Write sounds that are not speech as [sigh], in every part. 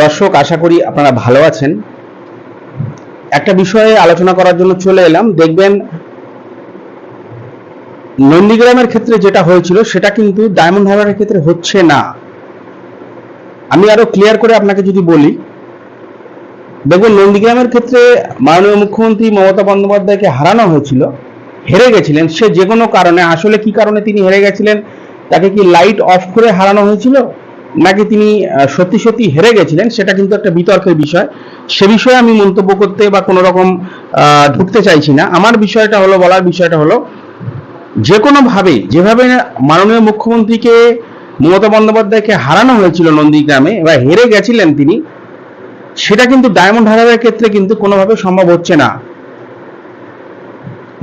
দর্শক, আশা করি আপনারা ভালো আছেন। একটা বিষয়ে আলোচনা করার জন্য চলে এলাম। দেখবেন, নন্দীগ্রামের ক্ষেত্রে যেটা হয়েছিল, সেটা কিন্তু ডায়মন্ড হারবারের ক্ষেত্রে হচ্ছে না। আমি আরও ক্লিয়ার করে আপনাকে যদি বলি, দেখবেন নন্দীগ্রামের ক্ষেত্রে মাননীয় মুখ্যমন্ত্রী মমতা বন্দ্যোপাধ্যায়কে হারানো হয়েছিল, হেরে গেছিলেন। সে যে কোনো কারণে, আসলে কি কারণে তিনি হেরে গেছিলেন, তাকে কি লাইট অফ করে হারানো হয়েছিল? নাকি তিনি সত্যি সত্যি হেরে গেছিলেন, সেটা কিন্তু একটা বিতর্কের বিষয়। সে বিষয়ে আমি মন্তব্য করতে বা কোনো রকম ঢুকতে চাইছি না। আমার বিষয়টা হলো, বলার বিষয়টা হলো যে কোনো ভাবে যেভাবে মাননীয় মুখ্যমন্ত্রীকে মমতা বন্দ্যোপাধ্যায়কে হারানো হয়েছিল নন্দীগ্রামে, বা হেরে গেছিলেন তিনি, সেটা কিন্তু ডায়মন্ড হারবারের ক্ষেত্রে কিন্তু কোনোভাবে সম্ভব হচ্ছে না।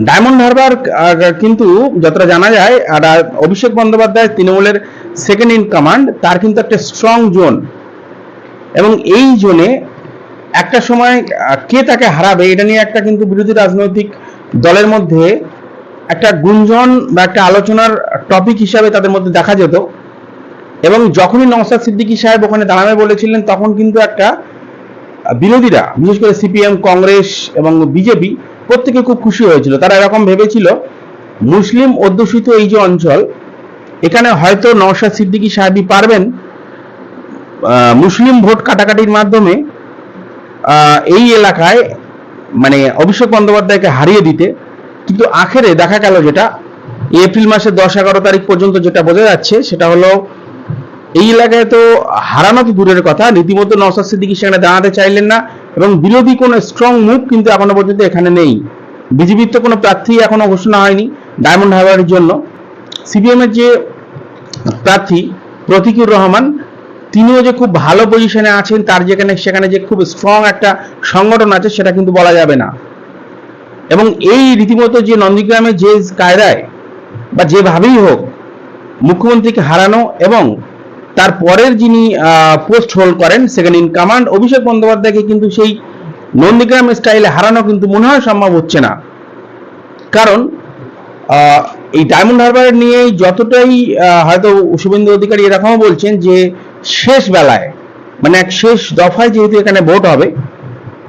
ডায়মন্ড হারবার কিন্তু যতটা জানা যায়, আর অভিষেক বন্দ্যোপাধ্যায় তৃণমূলের সেকেন্ড ইন কমান্ড তার কিন্তু একটা স্ট্রং জোন এবং এই জোনে একটা সময় কে তাকে হারাবে, এটা নিয়ে একটা কিন্তু বিরোধী রাজনৈতিক দলের মধ্যে একটা গুঞ্জন বা একটা আলোচনার টপিক হিসাবে তাদের মধ্যে দেখা যেত। এবং যখনই নওসাদ সিদ্দিকী সাহেব ওখানে দাঁড়াবে বলেছিলেন, তখন কিন্তু একটা বিরোধীরা, বিশেষ করে সিপিএম, কংগ্রেস এবং বিজেপি প্রত্যেকে খুব খুশি হয়েছিল। তারা এরকম ভেবেছিল, মুসলিম অধ্যুষিত এই যে অঞ্চল, এখানে হয়তো নওশাদ সিদ্দিকী সাহেবই পারবেন মুসলিম ভোট কাটাকাটির মাধ্যমে এই এলাকায় মানে অভিষেক বন্দ্যোপাধ্যায়কে হারিয়ে দিতে। কিন্তু আখেরে দেখা গেল যেটা এপ্রিল মাসের দশ এগারো তারিখ পর্যন্ত যেটা বোঝা যাচ্ছে, সেটা হলো এই এলাকায় তো হারানো তো দূরের কথা, রীতিমতো নওসাদ সিদ্দিকী সেখানে দাঁড়াতে চাইলেন না। এবং বিরোধী কোনো স্ট্রং মুভ কিন্তু এখনও পর্যন্ত এখানে নেই। বিজেপির তো কোনো প্রার্থী এখনও ঘোষণা হয়নি ডায়মন্ড হারবারের জন্য। সিপিএম এর যে প্রার্থী প্রতীকুর রহমান, তিনিও যে খুব ভালো পজিশনে আছেন, তার যেখানে, সেখানে যে খুব স্ট্রং একটা সংগঠন আছে, সেটা কিন্তু বলা যাবে না। এবং এই রীতিমতো যে নন্দীগ্রামে যে কায়দায় বা যেভাবেই হোক, মুখ্যমন্ত্রীকে হারানো এবং তার পরের যিনি পোস্ট হোল্ড করেন সেকেন্ড ইন কমান্ড অভিষেক বন্দ্যোপাধ্যায়কে কিন্তু সেই নন্দীগ্রাম স্টাইলে হারানো কিন্তু মনে হয় সম্ভব হচ্ছে না। কারণ এই ডায়মন্ড হারবার নিয়ে যতটাই হয়তো শুভেন্দু অধিকারী এরকমও বলছেন যে শেষ বেলায় মানে এক শেষ দফায় যেহেতু এখানে ভোট হবে,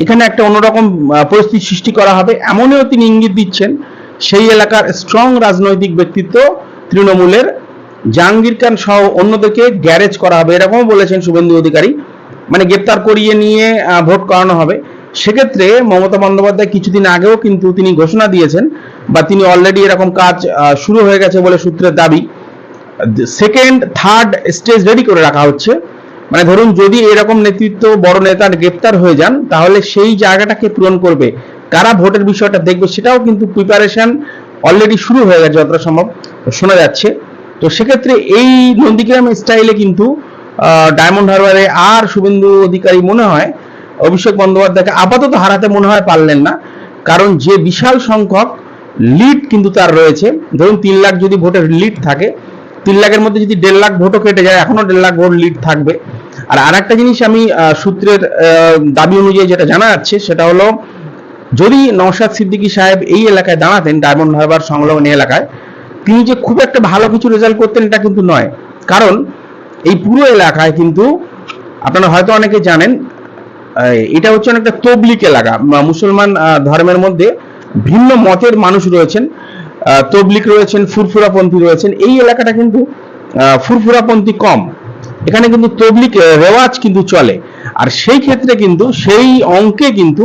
এখানে একটা অন্যরকম পরিস্থিতি সৃষ্টি করা হবে, এমনও তিনি ইঙ্গিত দিচ্ছেন, সেই এলাকার স্ট্রং রাজনৈতিক ব্যক্তিত্ব তৃণমূলের জাহাঙ্গীর খান সহ অন্যদেরকে গ্যারেজ করা হবে, এরকমও বলেছেন শুভেন্দু অধিকারী। মানে গ্রেপ্তার করিয়ে নিয়ে ভোট করানো হবে। সেক্ষেত্রে মমতা বন্দ্যোপাধ্যায় কিছুদিন আগেও কিন্তু তিনি ঘোষণা দিয়েছেন বা তিনি অলরেডি এরকম কাজ শুরু হয়ে গেছে বলে সূত্রের দাবি। সেকেন্ড থার্ড স্টেজ রেডি করে রাখা হচ্ছে। মানে ধরুন যদি এরকম নেতৃত্ব বড় নেতার গ্রেপ্তার হয়ে যান, তাহলে সেই জায়গাটাকে পূরণ করবে। কারা ভোটের বিষয়টা দেখবে সেটাও কিন্তু প্রিপারেশন অলরেডি শুরু হয়ে গেছে যতটা সম্ভব, শোনা যাচ্ছে। তো সেক্ষেত্রে এই নন্দীগ্রাম স্টাইলে কিন্তু ডায়মন্ড হারবারে আর শুভেন্দু অধিকারী মনে হয়, অভিষেক বন্দ্যোপাধ্যায়কে আপাতত হারাতে মনে হয় পারলেন না। কারণ যে বিশাল সংখ্যক লিড কিন্তু তার রয়েছে, ধরুন তিন লাখ যদি ভোটের লিড থাকে, তিন লাখের মধ্যে যদি দেড় লাখ ভোটও কেটে যায় এখনও দেড় লাখ ভোট লিড থাকবে। আর আরেকটা জিনিস আমি সূত্রের দাবি অনুযায়ী যেটা জানা যাচ্ছে, সেটা হলো, যদি নওশাদ সিদ্দিকী সাহেব এই এলাকায় দাঁড়াতেন ডায়মন্ড হারবার সংলগ্ন এলাকায় তিনি যে খুব একটা ভালো কিছু রেজাল্ট করতেন এটা কিন্তু নয়। কারণ এই পুরো এলাকায় কিন্তু আপনারা হয়তো অনেকে জানেন এটা হচ্ছে অনেকটা তবলিক এলাকা। মুসলমান ধর্মের মধ্যে ভিন্ন মতের মানুষ রয়েছেন তবলিক রয়েছেন, ফুরফুরাপন্থী রয়েছেন। এই এলাকাটা কিন্তু ফুরফুরাপন্থী কম। এখানে কিন্তু তবলিক রেওয়াজ কিন্তু চলে। আর সেই ক্ষেত্রে কিন্তু সেই অঙ্কে কিন্তু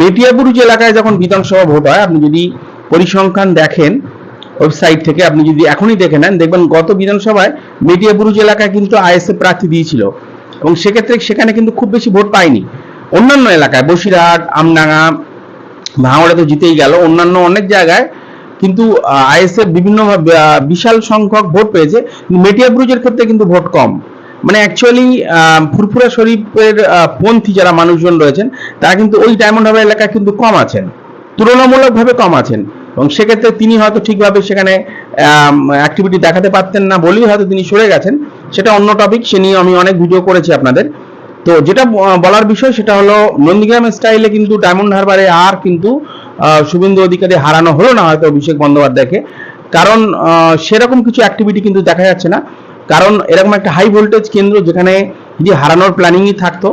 মেটিয়াপুরুজ এলাকায় যখন বিধানসভা ভোট হয়, আপনি যদি পরিসংখ্যান দেখেন ওয়েবসাইট থেকে আপনি যদি এখনই দেখে নেন, দেখবেন গত বিধানসভায় মেটিয়াপুরুজ এলাকায় কিন্তু আইএসএফ প্রার্থী দিয়েছিল। এবং সেক্ষেত্রে সেখানে কিন্তু খুব বেশি ভোট পায়নি। অন্যান্য এলাকায়, বসিরহাট, আমডাঙ্গা, ভাঙড়া তো জিতেই গেল। অন্যান্য অনেক জায়গায় কিন্তু আইএসএফ বিভিন্ন বিশাল সংখ্যক ভোট পেয়েছে। মেটিয়াপুরুজের ক্ষেত্রে কিন্তু ভোট কম। মানে অ্যাকচুয়ালি ফুরফুরা শরীফের পন্থী যারা মানুষজন রয়েছেন, তারা কিন্তু ওই ডায়মন্ড হারবার এলাকায় কিন্তু কম আছেন। তুলনামূলকভাবে কম আছেন। এবং সেক্ষেত্রে তিনি হয়তো ঠিকভাবে সেখানে অ্যাক্টিভিটি দেখাতে পারতেন না বলেই হয়তো তিনি সরে গেছেন। সেটা অন্য টপিক সে নিয়ে আমি অনেক ভিডিও করেছি আপনাদের। তো যেটা বলার বিষয় সেটা হলো, নন্দীগ্রাম স্টাইলে কিন্তু ডায়মন্ড হারবারে আর কিন্তু শুভেন্দু অধিকারী হারানো হলো না হয়তো অভিষেক বন্দ্যোপাধ্যায়কে। কারণ সেরকম কিছু অ্যাক্টিভিটি কিন্তু দেখা যাচ্ছে না। কারণ এরকম একটা হাই ভোল্টেজ কেন্দ্র যেখানে যদি হারানোর প্ল্যানিংই থাকতো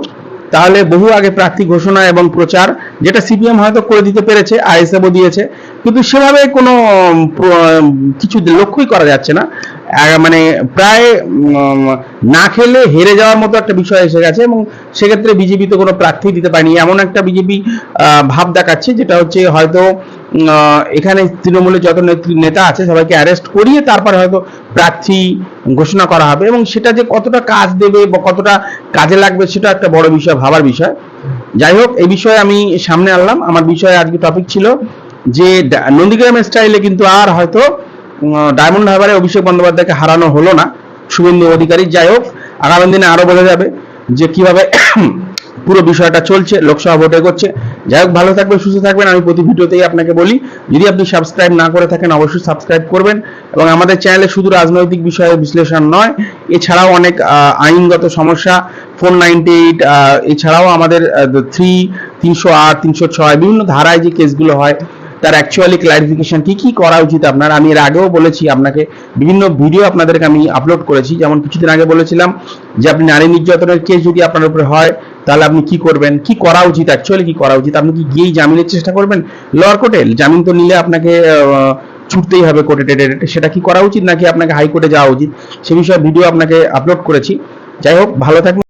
তাহলে বহু আগে প্রার্থী ঘোষণা এবং প্রচার, যেটা সিপিএম হয়তো করে দিতে পেরেছে, আইএসএফও দিয়েছে, কিন্তু সেভাবে কোনো কিছু লক্ষ্যই করা যাচ্ছে না। মানে প্রায় না খেলে হেরে যাওয়ার মতো একটা বিষয় এসে গেছে এবং সেক্ষেত্রে বিজেপি তো কোনো প্রার্থী দিতে পারেনি। এমন একটা বিজেপি ভাব দেখাচ্ছে, যেটা হচ্ছে হয়তো এখানে তৃণমূলের যত নেতা আছে সবাইকে অ্যারেস্ট করিয়ে তারপরে হয়তো প্রার্থী ঘোষণা করা হবে এবং সেটা যে কতটা কাজ দেবে বা কতটা কাজে লাগবে সেটা একটা বড় বিষয়, ভাবার বিষয়। যাই হোক, এই বিষয়ে আমি সামনে আনলাম। আমার বিষয়ে আজকে টপিক ছিল যে ডা- নন্দীগ্রাম স্টাইলে কিন্তু আর হয়তো ডায়মন্ড হারবারে অভিষেক বন্দ্যোপাধ্যায়কে হারানো হলো না। শুভেন্দু অধিকারী, যাই হোক, আগামী দিনে আরও বোঝা যাবে যে কীভাবে [coughs] পুরো বিষয়টা চলছে, লোকসভা ভোটে করছে। যাই হোক, ভালো থাকবেন, সুস্থ থাকবেন। আমি প্রতি ভিডিওতেই আপনাকে বলি, যদি আপনি সাবস্ক্রাইব না করে থাকেন, অবশ্যই সাবস্ক্রাইব করবেন। এবং আমাদের চ্যানেলে শুধু রাজনৈতিক বিষয়ে বিশ্লেষণ নয়, এছাড়াও অনেক আইনগত সমস্যা ফোর নাইনটি এইট এছাড়াও আমাদের থ্রি তিনশো আট, তিনশো ছয়, বিভিন্ন ধারায় যে কেসগুলো হয়, তার অ্যাকচুয়ালি ক্লারিফিকেশন কি কি করা উচিত আপনার? আমি এর আগেও বলেছি আপনাকে, বিভিন্ন ভিডিও আপনাদেরকে আমি আপলোড করেছি। যেমন কিছুদিন আগে বলেছিলাম যে, আপনি নারী নির্যাতনের কেস যদি আপনার উপরে হয় তাহলে আপনি কি করবেন? কি করা উচিত অ্যাকচুয়ালি কি করা উচিত? আপনি কি গিয়েই জামিনের চেষ্টা করবেন? লোয়ার কোর্টে? জামিন তো নিলে আপনাকে ছুটতেই হবে কোর্টে। টেটে। সেটা কি করা উচিত নাকি আপনাকে হাইকোর্টে যাওয়া উচিত? সে বিষয়ে ভিডিও আপনাকে আপলোড করেছি। যাই হোক, ভালো থাকবেন।